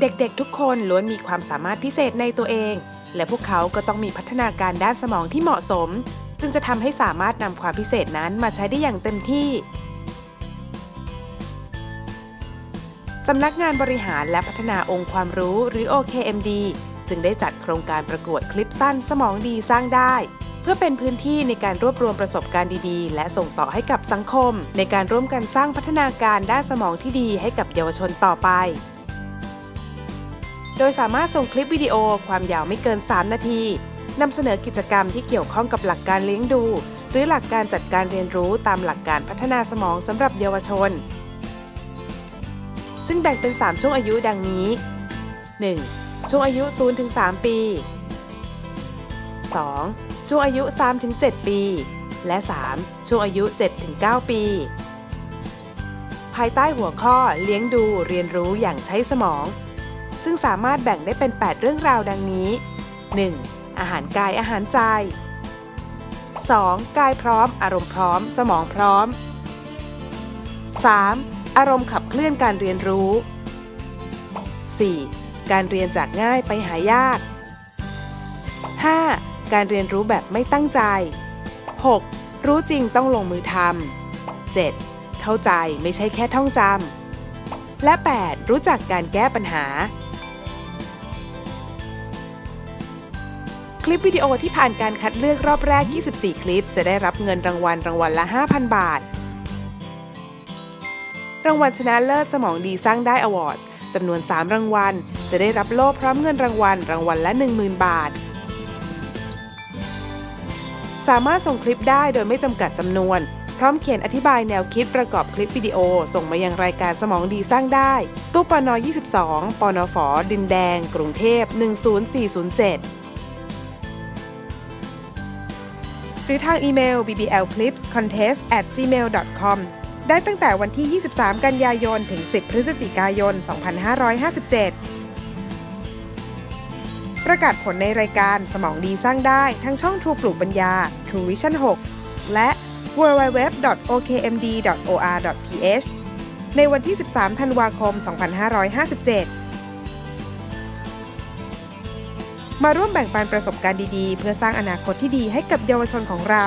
เด็กๆทุกคนล้วนมีความสามารถพิเศษในตัวเอง และพวกเขาก็ต้องมีพัฒนาการด้านสมองที่เหมาะสม จึงจะทำให้สามารถนำความพิเศษนั้นมาใช้ได้อย่างเต็มที่สำนักงานบริหารและพัฒนาองค์ความรู้หรือ OKMD จึงได้จัดโครงการประกวดคลิปสั้นสมองดีสร้างได้ เพื่อเป็นพื้นที่ในการรวบรวมประสบการณ์ดีๆ และส่งต่อให้กับสังคม ในการร่วมกันสร้างพัฒนาการด้านสมองที่ดีให้กับเยาวชนต่อไป ดยสามารถส่งคลิปวิดีโอความยาวไม่เกิน 3 นาทีนำเสนอกิจกรรมที่เกี่ยวข้องกับหลักการเลี้ยงดู หรือหลักการจัดการเรียนรู้ตามหลักการพัฒนาสมองสำหรับเยาวชน ซึ่งแบ่งเป็น 3 ช่วงอายุดังนี้ 1. ช่วงอายุ 0-3 ปี 2. ช่วงอายุ 3-7 ปี และ 3. ช่วงอายุ 7-9 ปี ภายใต้หัวข้อเลี้ยงดูเรียนรู้อย่างใช้สมอง ซึ่งสามารถแบ่งได้เป็น 8 เรื่องราวดังนี้ 1. อาหารกายอาหารใจ 2. กายพร้อม อารมณ์พร้อม สมองพร้อม 3. อารมณ์ขับเคลื่อนการเรียนรู้ 4. การเรียนจากง่ายไปหายาก 5. การเรียนรู้แบบไม่ตั้งใจ 6. รู้จริงต้องลงมือทำ 7. เข้าใจไม่ใช่แค่ท่องจำและ 8. รู้จักการแก้ปัญหา คลิปวิดีโอที่ผ่านการคัดเลือกรอบแรก 24 คลิป จะได้รับเงินรางวัลรางวัลละ 5,000 บาท รางวัลชนะเลิศสมองดีสร้างได้อวอร์ดจำนวน 3 รางวัล จะได้รับโล่พร้อมเงินรางวัลรางวัลละ 10,000 บาท สามารถส่งคลิปได้โดยไม่จำกัดจำนวน พร้อมเขียนอธิบายแนวคิดประกอบคลิปวิดีโอ ส่งมายังรายการสมองดีสร้างได้ตู้ปน22ปนฝดินแดง กรุงเทพ 10407 หรือทางอีเมล bblclipscontest@gmail.com ได้ตั้งแต่วันที่ 23 กันยายน ถึง 10 พฤศจิกายน 2557 ประกาศผลในรายการสมองดีสร้างได้ทั้งช่องทรูปลูกปัญญา True Vision 6 และ www.okmd.or.th ในวันที่ 13 ธันวาคม 2557 มาร่วมแบ่งปันประสบการณ์ดีๆ เพื่อสร้างอนาคตที่ดีให้กับเยาวชนของเรา